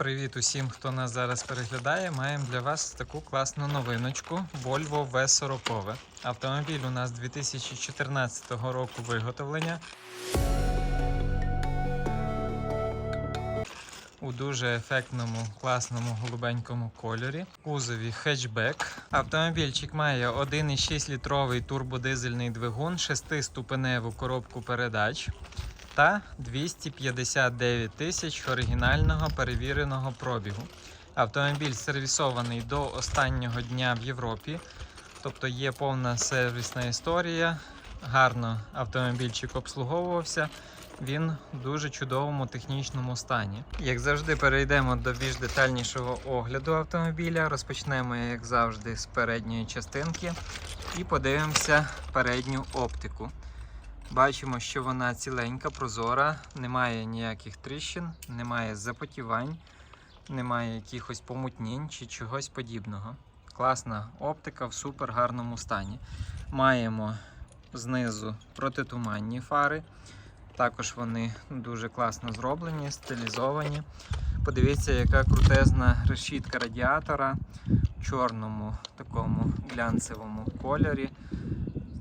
Привіт усім, хто нас зараз переглядає. Маємо для вас таку класну новиночку Volvo V40. Автомобіль у нас 2014 року виготовлення. У дуже ефектному, класному голубенькому кольорі. Кузові хетчбек. Автомобільчик має 1,6 літровий турбодизельний двигун, 6-ступеневу коробку передач та 259 тисяч оригінального перевіреного пробігу. Автомобіль сервісований до останнього дня в Європі, тобто є повна сервісна історія. Гарно автомобільчик обслуговувався. Він в дуже чудовому технічному стані. Як завжди, перейдемо до більш детальнішого огляду автомобіля. Розпочнемо, як завжди, з передньої частинки і подивимося передню оптику. Бачимо, що вона ціленька, прозора, немає ніяких тріщин, немає запотівань, немає якихось помутнень чи чогось подібного. Класна оптика в супер гарному стані. Маємо знизу протитуманні фари. Також вони дуже класно зроблені, стилізовані. Подивіться, яка крутезна решітка радіатора в чорному такому глянцевому кольорі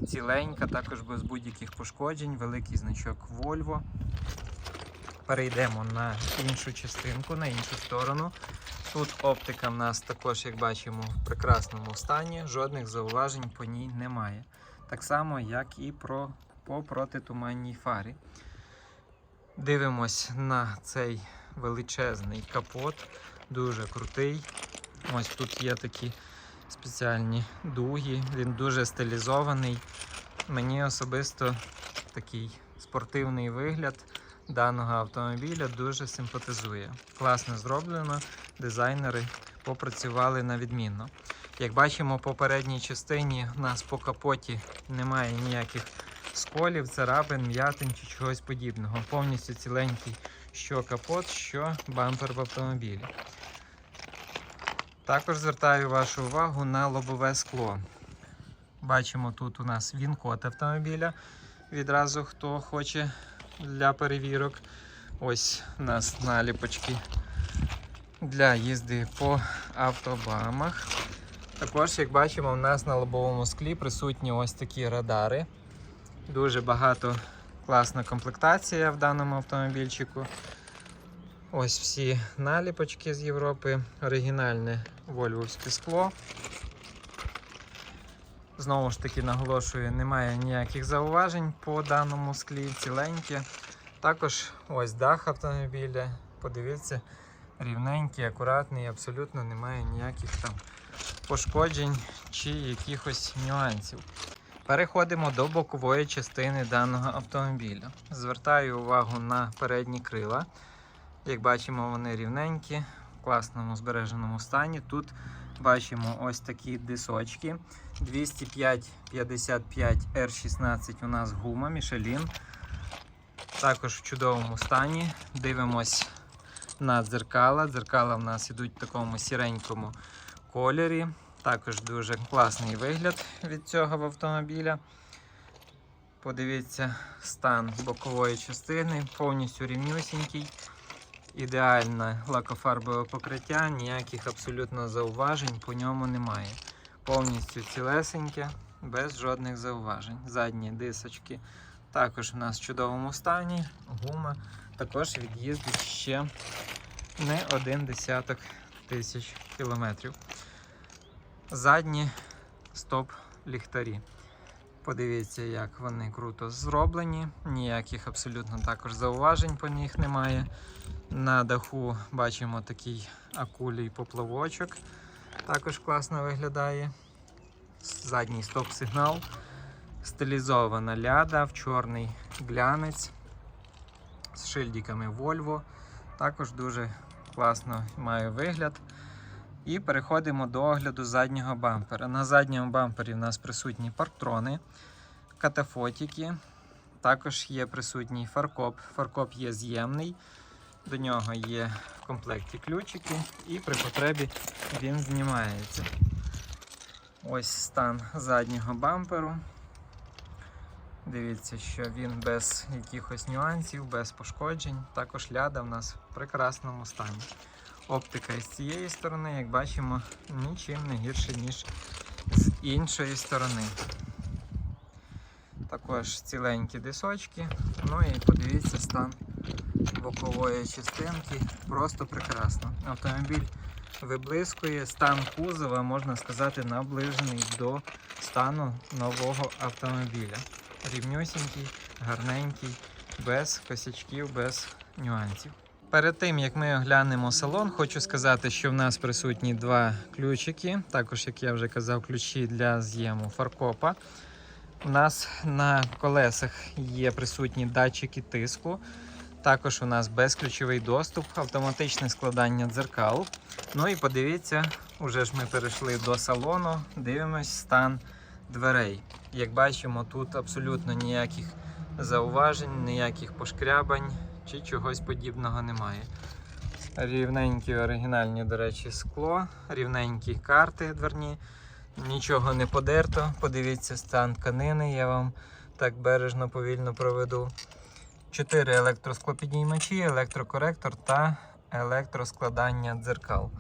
ціленька, також без будь-яких пошкоджень, великий значок Volvo. Перейдемо на іншу частинку, на іншу сторону. Тут оптика в нас також, як бачимо, в прекрасному стані, жодних зауважень по ній немає. Так само, як і про, по протитуманній фарі. Дивимось на цей величезний капот, дуже крутий. Ось тут є такі спеціальні дуги, він дуже стилізований. Мені особисто такий спортивний вигляд даного автомобіля дуже симпатизує. Класно зроблено, дизайнери попрацювали на відмінно. Як бачимо, по передній частині у нас по капоті немає ніяких сколів, царапин, м'ятин чи чогось подібного. Повністю ціленький що капот, що бампер в автомобілі. Також звертаю вашу увагу на лобове скло. Бачимо, тут у нас він-код автомобіля. Відразу хто хоче для перевірок. Ось у нас наліпочки для їзди по автобамах. Також, як бачимо, у нас на лобовому склі присутні ось такі радари. Дуже багато класна комплектація в даному автомобільчику. Ось всі наліпочки з Європи, оригінальне вольвовське скло. Знову ж таки наголошую, немає ніяких зауважень по даному склі, ціленьке. Також ось дах автомобіля. Подивіться, рівненький, акуратний, абсолютно немає ніяких там пошкоджень чи якихось нюансів. Переходимо до бокової частини даного автомобіля. Звертаю увагу на передні крила. Як бачимо, вони рівненькі, в класному збереженому стані. Тут бачимо ось такі дисочки. 205-55 R16 у нас гума Michelin. Також в чудовому стані. Дивимось на дзеркала. Дзеркала в нас йдуть в такому сіренькому кольорі. Також дуже класний вигляд від цього автомобіля. Подивіться стан бокової частини, повністю рівнюсінький. Ідеальне лакофарбове покриття, ніяких абсолютно зауважень по ньому немає. Повністю цілесеньке, без жодних зауважень. Задні дисочки також у нас в чудовому стані. Гума також від'їздить ще не один десяток тисяч кілометрів. Задні стоп-ліхтарі. Подивіться, як вони круто зроблені. Ніяких абсолютно також зауважень по них немає. На даху бачимо такий акулій поплавочок. Також класно виглядає. Задній стоп-сигнал. Стилізована ляда в чорний глянець з шильдиками Volvo. Також дуже класно має вигляд. І переходимо до огляду заднього бампера. На задньому бампері в нас присутні парктрони, катафотики. Також є присутній фаркоп. Фаркоп є з'ємний. До нього є в комплекті ключики, і при потребі він знімається. Ось стан заднього бамперу. Дивіться, що він без якихось нюансів, без пошкоджень. Також ляда в нас в прекрасному стані. Оптика із цієї сторони, як бачимо, нічим не гірше, ніж з іншої сторони. Також ціленькі дисочки. Ну і подивіться стан бокової частинки. Просто прекрасно. Автомобіль виблискує, стан кузова, можна сказати, наближений до стану нового автомобіля. Рівнюсінький, гарненький, без косячків, без нюансів. Перед тим як ми оглянемо салон, хочу сказати, що в нас присутні два ключики. Також, як я вже казав, ключі для з'єму фаркопа. У нас на колесах є присутні датчики тиску. Також у нас безключовий доступ, автоматичне складання дзеркал. Ну і подивіться, уже ж ми перейшли до салону, дивимось стан дверей. Як бачимо, тут абсолютно ніяких зауважень, ніяких пошкрябань чи чогось подібного немає. Рівненькі оригінальні, до речі, скло, рівненькі карти дверні, нічого не подерто. Подивіться стан тканини, я вам так бережно повільно проведу. 4 електросклопідіймачі, електрокоректор та електроскладання дзеркал.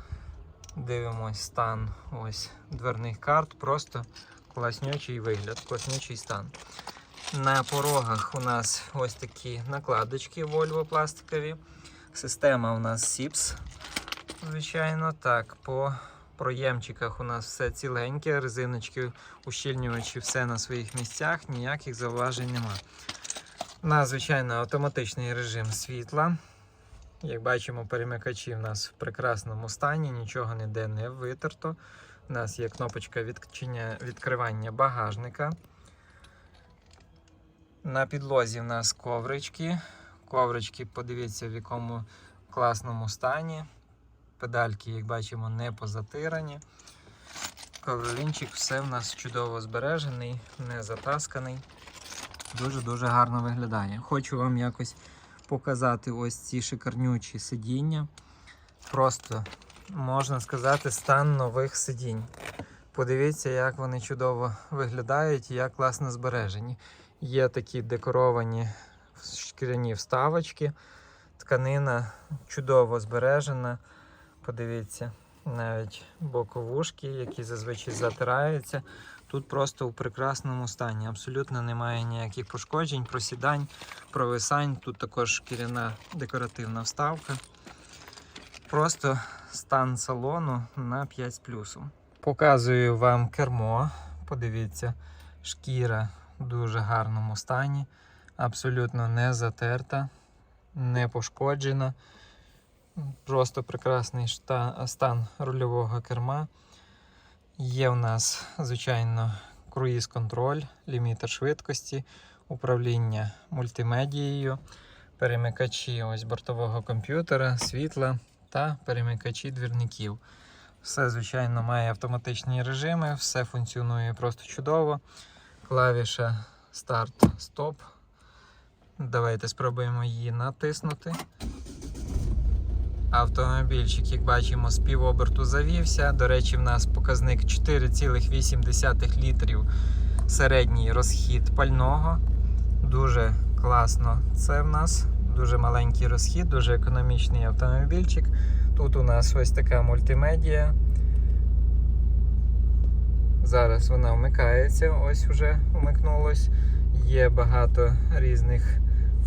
Дивимось стан ось дверних карт. Просто класнючий вигляд, класнючий стан. На порогах у нас ось такі накладочки Volvo пластикові. Система у нас SIPS, звичайно. Так, по проємчиках у нас все ціленьке, резиночки, ущільнювачі, все на своїх місцях, ніяких зауважень нема. У нас, звичайно, автоматичний режим світла. Як бачимо, перемикачі в нас в прекрасному стані, нічого ніде не витерто. У нас є кнопочка відкривання багажника. На підлозі в нас коврички. Коврички, подивіться, в якому класному стані. Педальки, як бачимо, не позатирані. Ковролінчик, все в нас чудово збережений, не затасканий. Дуже-дуже гарно виглядає. Хочу вам якось показати ось ці шикарнючі сидіння. Просто можна сказати, стан нових сидінь. Подивіться, як вони чудово виглядають і як класно збережені. Є такі декоровані шкіряні вставочки. Тканина чудово збережена. Подивіться, навіть боковушки, які зазвичай затираються. Тут просто у прекрасному стані. Абсолютно немає ніяких пошкоджень, просідань, провисань. Тут також шкіряна декоративна вставка. Просто стан салону на 5 з плюсом. Показую вам кермо. Подивіться, шкіра в дуже гарному стані, абсолютно не затерта, не пошкоджена. Просто прекрасний стан рульового керма. Є в нас, звичайно, круїз-контроль, лімітер швидкості, управління мультимедією, перемикачі ось бортового комп'ютера, світла та перемикачі двірників. Все, звичайно, має автоматичні режими, все функціонує просто чудово. Клавіша старт-стоп. Давайте спробуємо її натиснути. Автомобільчик, як бачимо, з півоберту завівся. До речі, в нас показник 4,8 літрів середній розхід пального. Дуже класно. Це в нас дуже маленький розхід, дуже економічний автомобільчик. Тут у нас ось така мультимедія. Зараз вона вмикається, ось вже вмикнулось. Є багато різних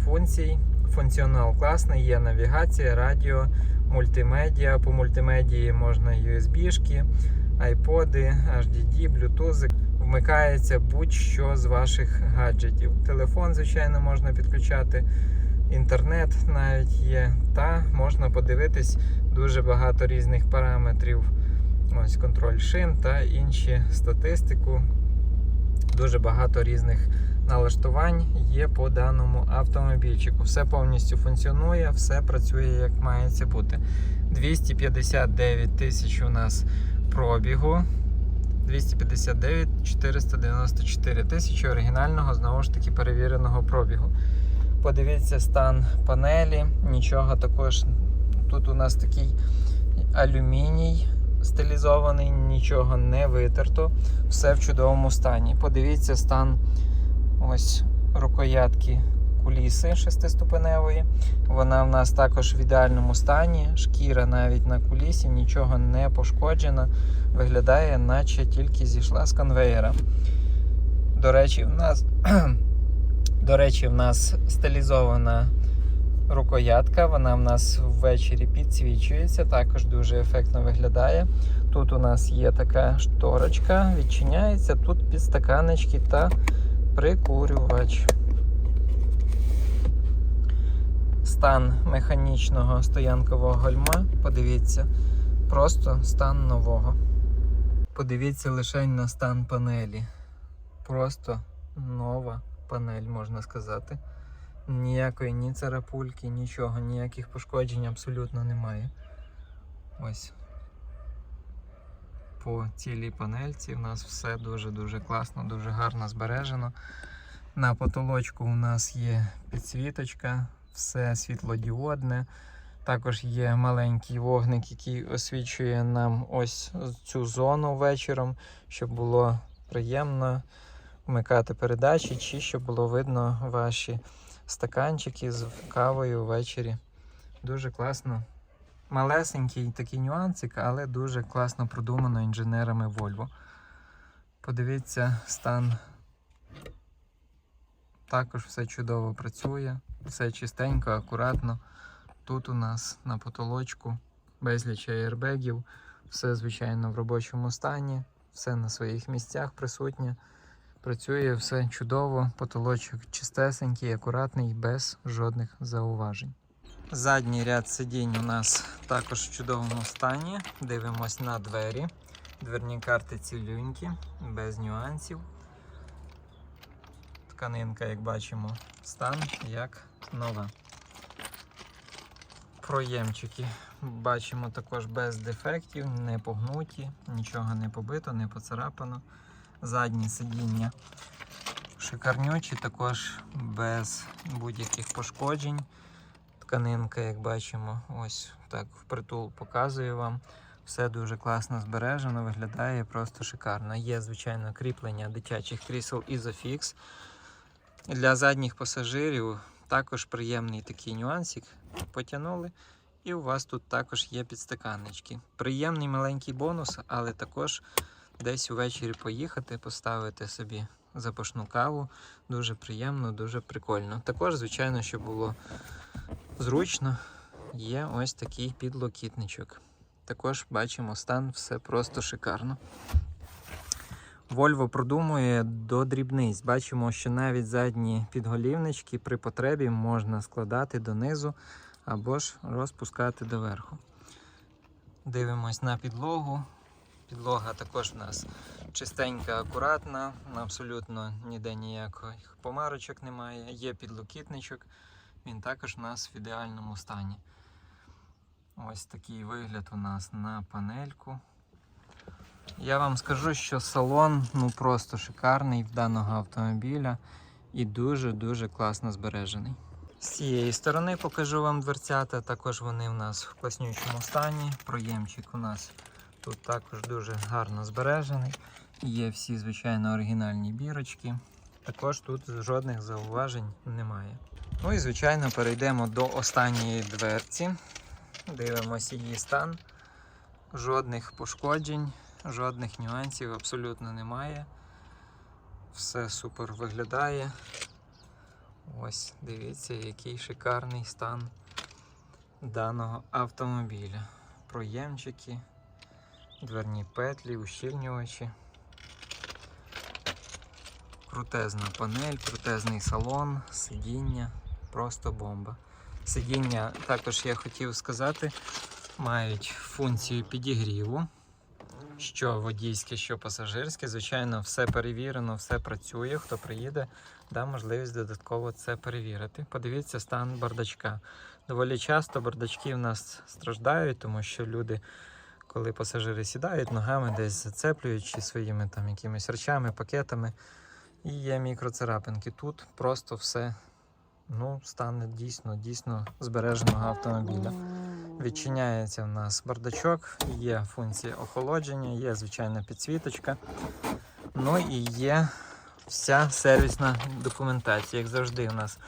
функцій. Функціонал класний, є навігація, радіо, мультимедіа. По мультимедії можна USB-шки, iPod, HDD, Bluetooth. Вмикається будь-що з ваших гаджетів. Телефон, звичайно, можна підключати, інтернет навіть є. Та можна подивитись дуже багато різних параметрів. Ось контроль шин та інші статистику. Дуже багато різних налаштувань є по даному автомобільчику. Все повністю функціонує, все працює як має це бути. 259 тисяч у нас пробігу. 259 494 тисячі оригінального, знову ж таки, перевіреного пробігу. Подивіться стан панелі, нічого також. Тут у нас такий алюміній стилізований, нічого не витерто, все в чудовому стані. Подивіться стан ось рукоятки куліси шестиступеневої. Вона в нас також в ідеальному стані. Шкіра навіть на кулісі, нічого не пошкоджена. Виглядає, наче тільки зійшла з конвеєра. До речі, в нас, до речі, в нас стилізована рукоятка. Вона в нас ввечері підсвічується, також дуже ефектно виглядає. Тут у нас є така шторочка, відчиняється, тут підстаканечки та прикурювач. Стан механічного стоянкового гальма, подивіться, просто стан нового. Подивіться лише на стан панелі. Просто нова панель, можна сказати. Ніякої ні царапульки, нічого, ніяких пошкоджень абсолютно немає. Ось. По цілій панельці у нас все дуже-дуже класно, дуже гарно збережено. На потолочку у нас є підсвіточка, все світлодіодне. Також є маленький вогник, який освічує нам ось цю зону вечором, щоб було приємно вмикати передачі, чи щоб було видно ваші стаканчики з кавою ввечері. Дуже класно. Малесенький такий нюансик, але дуже класно продумано інженерами Volvo. Подивіться стан. Також все чудово працює, все чистенько, акуратно. Тут у нас на потолочку безліч аєрбегів, все звичайно в робочому стані, все на своїх місцях присутнє. Працює все чудово, потолочок чистесенький, акуратний, без жодних зауважень. Задній ряд сидінь у нас також в чудовому стані. Дивимось на двері. Дверні карти цілюнькі, без нюансів. Тканинка, як бачимо, стан як нова. Проємчики бачимо також без дефектів, не погнуті, нічого не побито, не поцарапано. Задні сидіння шикарнючі, також без будь-яких пошкоджень. Тканинка, як бачимо, ось так впритул показую вам. Все дуже класно збережено, виглядає просто шикарно. Є, звичайно, кріплення дитячих крісел Isofix. Для задніх пасажирів також приємний такий нюансик. Потягнули, і у вас тут також є підстаканнички. Приємний маленький бонус, але також десь увечері поїхати, поставити собі запашну каву. Дуже приємно, дуже прикольно. Також, звичайно, щоб було зручно, є ось такий підлокітничок. Також бачимо стан, все просто шикарно. Volvo продумує до дрібниць. Бачимо, що навіть задні підголівнички при потребі можна складати донизу або ж розпускати доверху. Дивимось на підлогу. Підлога також в нас чистенька, акуратна, абсолютно ніде ніяких помарочок немає. Є підлокітничок, він також у нас в ідеальному стані. Ось такий вигляд у нас на панельку. Я вам скажу, що салон ну просто шикарний в даного автомобіля і дуже-дуже класно збережений. З цієї сторони покажу вам дверцята, також вони у нас в класнючому стані. Проємчик у нас тут також дуже гарно збережений. Є всі, звичайно, оригінальні бірочки. Також тут жодних зауважень немає. Ну і, звичайно, перейдемо до останньої дверці. Дивимося її стан. Жодних пошкоджень, жодних нюансів абсолютно немає. Все супер виглядає. Ось, дивіться, який шикарний стан даного автомобіля. Проємчики, дверні петлі, ущільнювачі. Крутезна панель, крутезний салон, сидіння, просто бомба. Сидіння, також я хотів сказати, мають функцію підігріву. Що водійське, що пасажирське. Звичайно, все перевірено, все працює. Хто приїде, дам можливість додатково це перевірити. Подивіться стан бардачка. Доволі часто бардачки в нас страждають, тому що люди, коли пасажири сідають, ногами десь зацеплюють чи своїми там якимись речами, пакетами. І є мікроцарапинки. Тут просто все ну, стане дійсно, дійсно збереженого автомобіля. Відчиняється в нас бардачок, є функція охолодження, є звичайна підсвіточка. Ну і є вся сервісна документація. Як завжди, у нас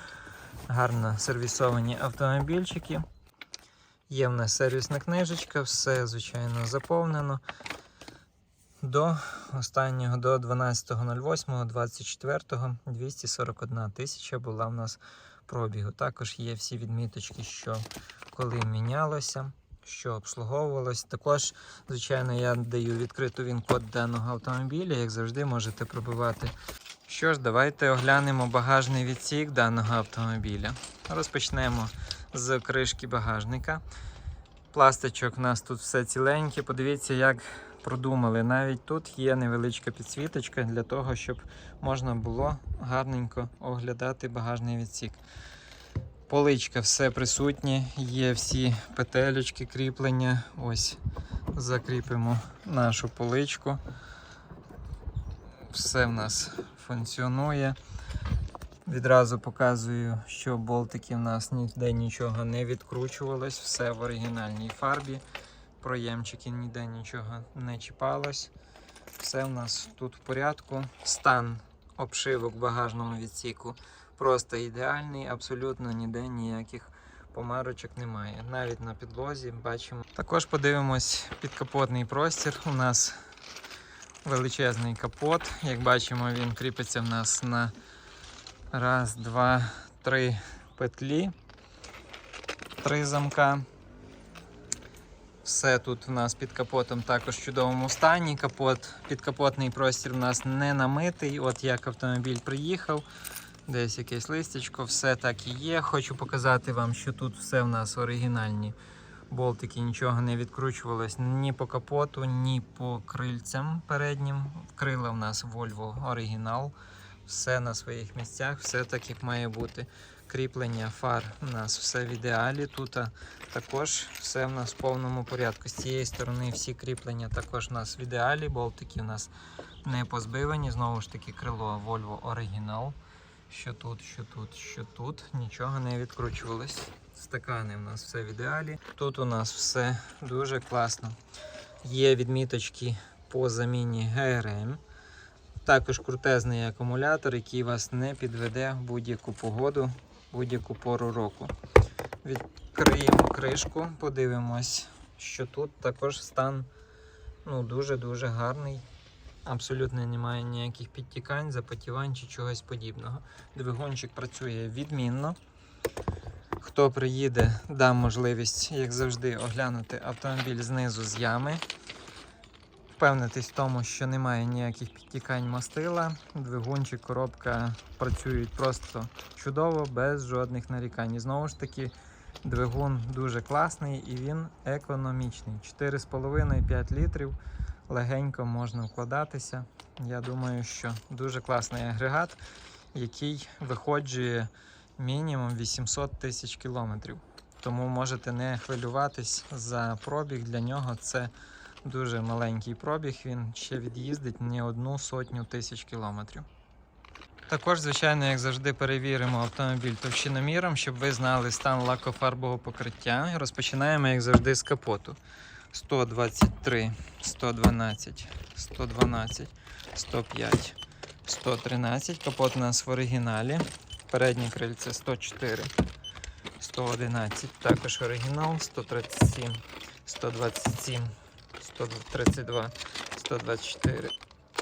Гарно сервісовані автомобільчики. Є в нас сервісна книжечка, все, звичайно, заповнено. До останнього, до 12.08.24 241 тисяча була в нас пробігу. Також є всі відміточки, що коли мінялося, що обслуговувалось. Також, звичайно, я даю відкриту він-код даного автомобіля, як завжди, можете пробивати. Що ж, давайте оглянемо багажний відсік даного автомобіля. Розпочнемо з кришки багажника. Пластичок у нас тут все ціленьке. Подивіться, як продумали. Навіть тут є невеличка підсвіточка для того, щоб можна було гарненько оглядати багажний відсік. Поличка все присутнє, є всі петелечки кріплення. Ось закріпимо нашу поличку. Все в нас функціонує. Відразу показую, що болтики в нас ніде нічого не відкручувалось, все в оригінальній фарбі. Проємчики ніде нічого не чіпалось. Все в нас тут в порядку. Стан обшивок в багажному відсіку просто ідеальний, абсолютно ніде ніяких помарочок немає. Навіть на підлозі бачимо. Також подивимось підкапотний простір. У нас величезний капот. Як бачимо, він кріпиться в нас на раз, два, три петлі, три замка. Все тут у нас під капотом також в чудовому стані. Капот, підкапотний простір у нас не намитий. От як автомобіль приїхав, десь якесь листячко, все так і є. Хочу показати вам, що тут все в нас оригінальні болтики, нічого не відкручувалось ні по капоту, ні по крильцям переднім. Крила в нас Volvo оригінал. Все на своїх місцях, все так як має бути. Кріплення фар у нас все в ідеалі. Тут також все в нас в повному порядку. З цієї сторони всі кріплення також у нас в ідеалі. Болтики у нас не позбивані. Знову ж таки, крило Volvo оригінал. Що тут, що тут, що тут, нічого не відкручувалось. Стакани у нас все в ідеалі. Тут у нас все дуже класно. Є відміточки по заміні ГРМ. Також крутезний акумулятор, який вас не підведе в будь-яку погоду, будь-яку пору року. Відкриємо кришку, подивимось, що тут також стан ну, дуже-дуже гарний. Абсолютно немає ніяких підтікань, запотівань чи чогось подібного. Двигунчик працює відмінно. Хто приїде, дам можливість, як завжди, оглянути автомобіль знизу з ями. Впевнитись в тому, що немає ніяких підтікань мастила. Двигунчик, коробка працюють просто чудово, без жодних нарікань. І знову ж таки, двигун дуже класний і він економічний. 4,5-5 літрів легенько можна вкладатися. Я думаю, що дуже класний агрегат, який виходжує мінімум 800 тисяч кілометрів. Тому можете не хвилюватись за пробіг. Для нього це дуже маленький пробіг. Він ще від'їздить не одну сотню тисяч кілометрів. Також, звичайно, як завжди, перевіримо автомобіль товщиноміром, щоб ви знали стан лакофарбового покриття. Розпочинаємо, як завжди, з капоту. 123, 112, 112, 105, 113. Капот у нас в оригіналі. Переднє крильце 104, 111, також оригінал, 137, 127, 132, 124,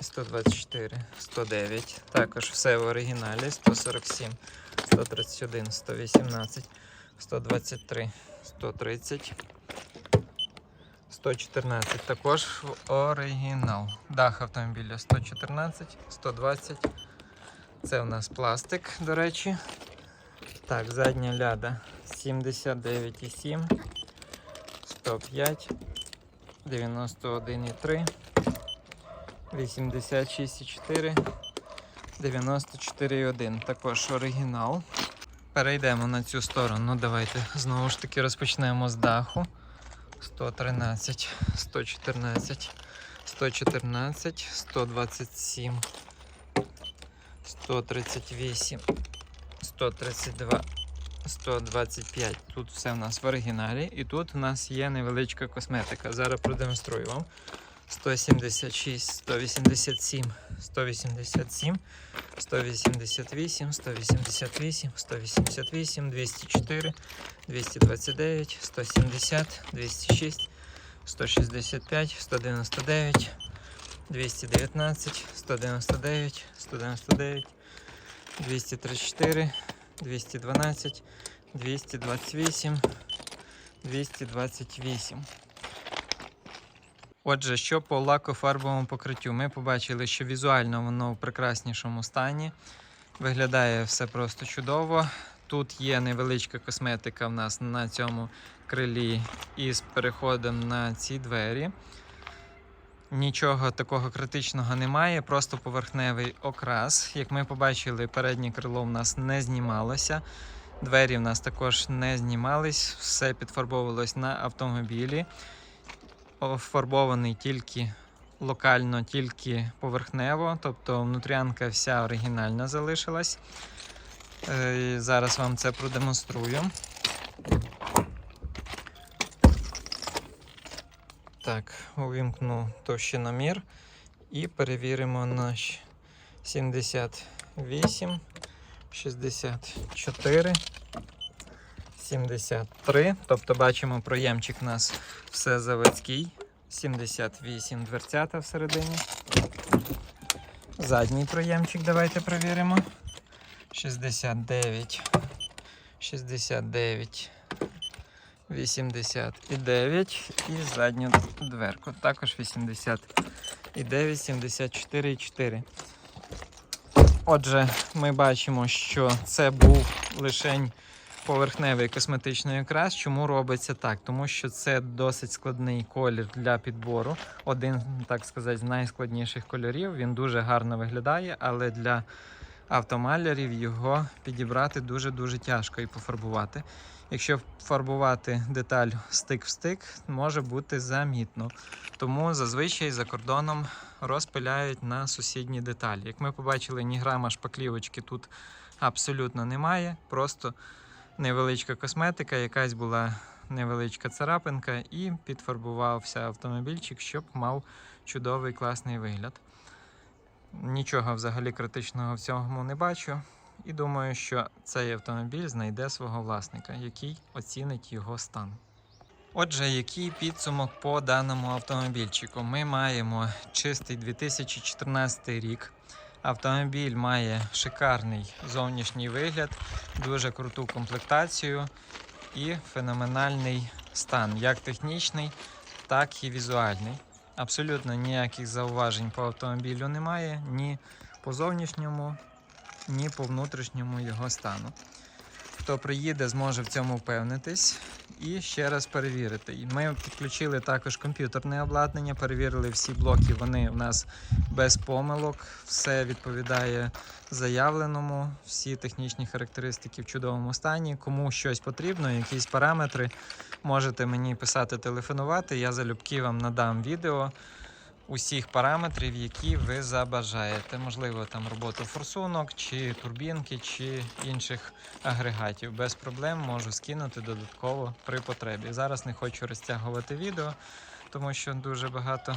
124, 109. Також все в оригіналі, 147, 131, 118, 123, 130. 114 також в оригінал. Дах автомобіля 114, 120. Це у нас пластик, до речі. Так, задня ляда 79,7, 105, 91,3, 86,4, 94,1. Також оригінал. Перейдемо на цю сторону. Давайте знову ж таки розпочнемо з даху. 113, 114, 114, 127, 138, 132, 125. Тут все в нас в оригіналі. І тут у нас є невеличка косметика. Зараз продемонструю вам. 176, 187, 187, 188, 188, 188, 204, 229, 170, 206, 165, 199, 219, 199, 199, 234, 212, 228, 228. Отже, що по лакофарбовому покриттю? Ми побачили, що візуально воно в прекраснішому стані. Виглядає все просто чудово. Тут є невеличка косметика в нас на цьому крилі із переходом на ці двері. Нічого такого критичного немає, просто поверхневий окрас. Як ми побачили, переднє крило в нас не знімалося. Двері в нас також не знімались, все підфарбовувалось на автомобілі. Фарбований тільки локально, тільки поверхнево, тобто внутрянка вся оригінальна залишилась. Е, Зараз вам це продемонструю. Так, увімкну товщиномір і перевіримо наш 78, 64, 73. Тобто бачимо, проємчик у нас все заводський. 78 дверцята всередині. Задній проємчик давайте перевіримо. 69, 69, 89 і задню дверку. Також 89, 74 і 4. Отже, ми бачимо, що це був лишень поверхневий косметичний окрас. Чому робиться так? Тому що це досить складний колір для підбору. Один, так сказати, з найскладніших кольорів. Він дуже гарно виглядає, але для автомалярів його підібрати дуже-дуже тяжко і пофарбувати. Якщо фарбувати деталь стик в стик, може бути замітно. Тому зазвичай за кордоном розпиляють на сусідні деталі. Як ми побачили, ні грама шпаклівочки тут абсолютно немає. Просто невеличка косметика, якась була невеличка царапинка, і підфарбувався автомобільчик, щоб мав чудовий класний вигляд. Нічого взагалі критичного в цьому не бачу. І думаю, що цей автомобіль знайде свого власника, який оцінить його стан. Отже, який підсумок по даному автомобільчику? Ми маємо чистий 2014 рік. Автомобіль має шикарний зовнішній вигляд, дуже круту комплектацію і феноменальний стан, як технічний, так і візуальний. Абсолютно ніяких зауважень по автомобілю немає, ні по зовнішньому, ні по внутрішньому його стану. Хто приїде, зможе в цьому впевнитись і ще раз перевірити. Ми підключили також комп'ютерне обладнання, перевірили всі блоки. Вони у нас без помилок, все відповідає заявленому, всі технічні характеристики в чудовому стані. Кому щось потрібно, якісь параметри, можете мені писати, телефонувати. Я залюбки вам надам відео усіх параметрів, які ви забажаєте. Можливо, там роботу форсунок, чи турбінки, чи інших агрегатів. Без проблем можу скинути додатково при потребі. Зараз не хочу розтягувати відео, тому що дуже багато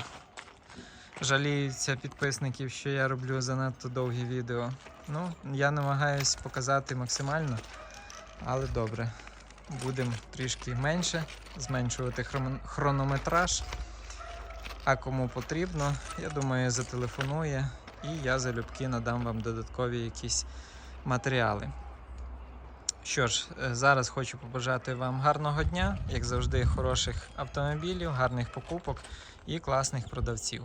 жаліються підписників, що я роблю занадто довгі відео. Ну, я намагаюсь показати максимально, але добре. Будемо трішки менше, зменшувати хронометраж. А кому потрібно, я думаю, зателефонує і я залюбки надам вам додаткові якісь матеріали. Що ж, е, зараз хочу побажати вам гарного дня, як завжди, хороших автомобілів, гарних покупок і класних продавців.